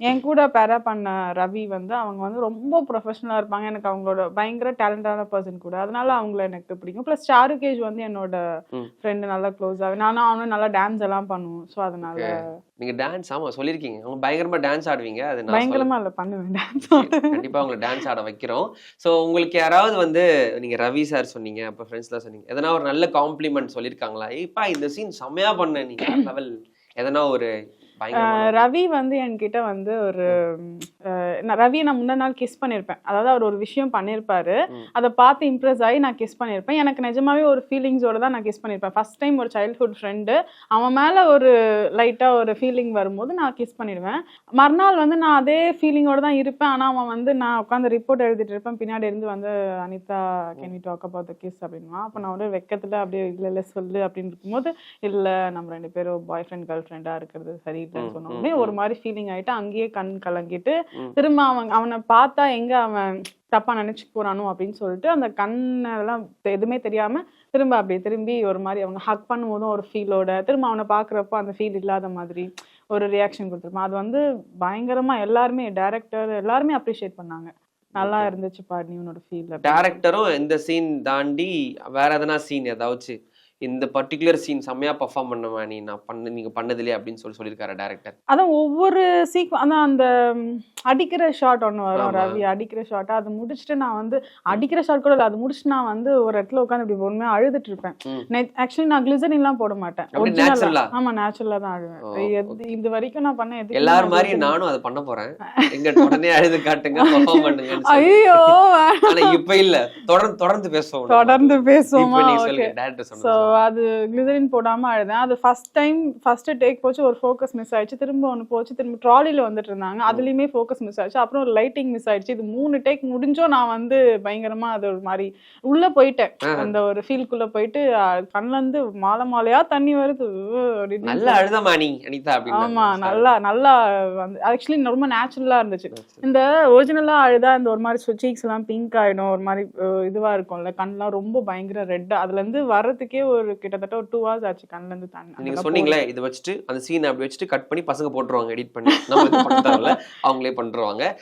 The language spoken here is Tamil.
என் கூட பேரா பண்ண ரவி வந்து அவங்க வந்து ரொம்ப ப்ரொஃபஷனலாக இருப்பாங்க. எனக்கு அவங்களோட பயங்கர டேலண்டான பர்சன் கூட. அதனால அவங்கள எனக்கு பிடிக்கும். ப்ளஸ் சாருகேஜ் வந்து என்னோட. ஃப்ரெண்டு நல்லா க்ளோஸ் ஆகும் நானும் அவனும் நல்லா டான்ஸ் எல்லாம் பண்ணுவோம். ஸோ அதனால நீங்க டான்ஸ் ஆமா சொல்லிருக்கீங்க அவங்க பயங்கரமா டான்ஸ் ஆடுவீங்க. அது பயங்கரமா இல்லை பண்ணுவேன் டான்ஸ் கண்டிப்பா உங்களை டான்ஸ் ஆட வைக்கிறோம். சோ உங்களுக்கு யாராவது வந்து நீங்க ரவி சார் சொன்னீங்க அப்ப ஃப்ரெண்ட்ஸ்லாம் சொன்னீங்க எதனா ஒரு நல்ல காம்ப்ளிமெண்ட் சொல்லிருக்காங்களா ஏப்பா இந்த சீன் செம்மையா பண்ண நீங்க லெவல் எதனா ஒரு ரவி வந்து என்கிட்ட வந்து ஒரு ரவியை நான் முந்தின நாள் கிஸ் பண்ணியிருப்பேன் அதாவது அவர் ஒரு விஷயம் பண்ணியிருப்பாரு. அதை பார்த்து இம்ப்ரெஸ் ஆகி நான் கிஸ் பண்ணியிருப்பேன் எனக்கு நிஜமாவே ஒரு ஃபீலிங்ஸோட தான் நான் கிஸ் பண்ணியிருப்பேன் ஃபர்ஸ்ட் டைம் ஒரு சைல்ட்ஹுட் ஃப்ரெண்டு அவன் மேலே ஒரு லைட்டாக ஒரு ஃபீலிங் வரும்போது நான் கிஸ் பண்ணிடுவேன். மறுநாள் வந்து நான் அதே ஃபீலிங்கோட தான் இருப்பேன். ஆனால் அவன் வந்து நான் உட்காந்து ரிப்போர்ட் எழுதிட்டு இருப்பேன். பின்னாடி இருந்து வந்து Anitha can we talk about the kiss அப்படின்வான் அப்போ நான் வந்து வெக்கத்தில் அப்படியே இல்லை இல்லை சொல்லு. அப்படின்னு இருக்கும்போது இல்லை நம்ம ரெண்டு பேரும் பாய் ஃப்ரெண்ட் கேர்ள் ஃப்ரெண்டாக இருக்கிறது சரியில்லைன்னு ம், சொன்னோடனே ஒரு மாதிரி ஃபீலிங் ஆயிட்டு அங்கேயே கண் கலங்கிட்டு. திரும்ப அவன் அவனை பார்த்தா எங்க அவன் தப்பா நினைச்சு போறானோ அப்படின்னு சொல்லிட்டு அந்த கண்ணெல்லாம் எதுவுமே தெரியாம திரும்ப அப்படியே திரும்பி ஒரு மாதிரி அவங்க ஹக் பண்ணும்போதும் ஒரு ஃபீலோட திரும்ப அவனை பாக்குறப்போ அந்த ஃபீல் இல்லாத மாதிரி ஒரு ரியாக்ஷன் கொடுத்துருப்பான். அது வந்து பயங்கரமா எல்லாருமே டைரக்டர் எல்லாருமே அப்ரிஷியேட் பண்ணாங்க. நல்லா இருந்துச்சு பாடி உன்னோட ஃபீல் டேரக்டரும் இந்த சீன் தாண்டி வேற எதனா சீன் ஏதாச்சும் இந்த பர்டிகுலர் சீன் செம்மையா பர்ஃபார்ம் பண்ணுவேன் நீ நான் பண்ண நீங்க பண்ணதில்லையே அப்படின்னு சொல்லி சொல்லியிருக்காரு டேரக்டர் அதான் ஒவ்வொரு சீக் அதான் அந்த அடிக்கிற ஷாட் ஒன்று வரும். ரவி அடிக்கிற ஷாட் அது முடிச்சுட்டு நான் வந்து அடிக்கிற ஷாட் கூட இல்லை அது முடிச்சுட்டு நான் வந்து ஒரு இடத்துல உட்காந்து இப்படி பொறுமையா அழுதுட்டு இருப்பேன். ஆக்சுவலி நான் கிளிசரின்லாம் போட மாட்டேன்? ஆமா நேச்சுரலா தான் அழுவேன். எது இது வரைக்கும் நான் பண்ண எதுக்கு எல்லாரும் மாதிரி நானும் அதை பண்ண போறேன். எங்க உடனே அழுது காட்டுங்க பெர்ஃபார்ம் பண்ணுங்க ஐயோ ஆனா இப்ப இல்ல. தொடர்ந்து தொடர்ந்து பேசுவோம். தொடர்ந்து பேசுவோமா? ஓகே சொன்னது அது கிளிசரின் போடாம அழுதேன். அது ஃபர்ஸ்ட் டைம் ஃபர்ஸ்ட் டேக் போச்சு ஒரு ஃபோக்கஸ் மிஸ் ஆயிடுச்சு. திரும்ப ஒன்று போச்சு திரும்ப ட்ராலியில் வந்துட்டு இருந்தாங்க. அதுலேயுமே ஃபோக்கஸ் மிஸ் ஆயிடுச்சு அப்புறம் ஒரு லைட்டிங் மிஸ் ஆயிடுச்சு. இது மூணு டேக் முடிஞ்சோ நான் வந்து பயங்கரமா அது ஒரு மாதிரி உள்ள போயிட்டேன். அந்த ஒரு ஃபீல்குள்ள போயிட்டு கண்ணுல இருந்து மாலை மாலையா தண்ணி வருது. உ, அப்படின்னு நல்ல அழுதமா நீ அனிதா அப்படின்னு. ஆமா நல்லா நல்லா வந்து ஆக்சுவலி ரொம்ப நேச்சுரலா இருந்துச்சு. இந்த ஒரிஜினலா அழுதா இந்த ஒரு மாதிரி சீக்ஸ் எல்லாம் பிங்க் ஆயிடும் ஒரு மாதிரி இதுவா இருக்கும்ல கண்ணெல்லாம் ரொம்ப பயங்கர ரெட் அதுல இருந்து வர்றதுக்கே ஒரு கிட்டத்தட்ட ஒரு டூ ஹவர்ஸ் ஆச்சு கண்ணுல இருந்து தண்ணி. நீங்க சொன்னீங்களே இதை வச்சுட்டு அந்த சீன் அப்படி வச்சுட்டு கட் பண்ணி பசங்க போட்டுருவாங்க எடிட் பண்ணி. நம்ம இது பண்ண தேவையில்ல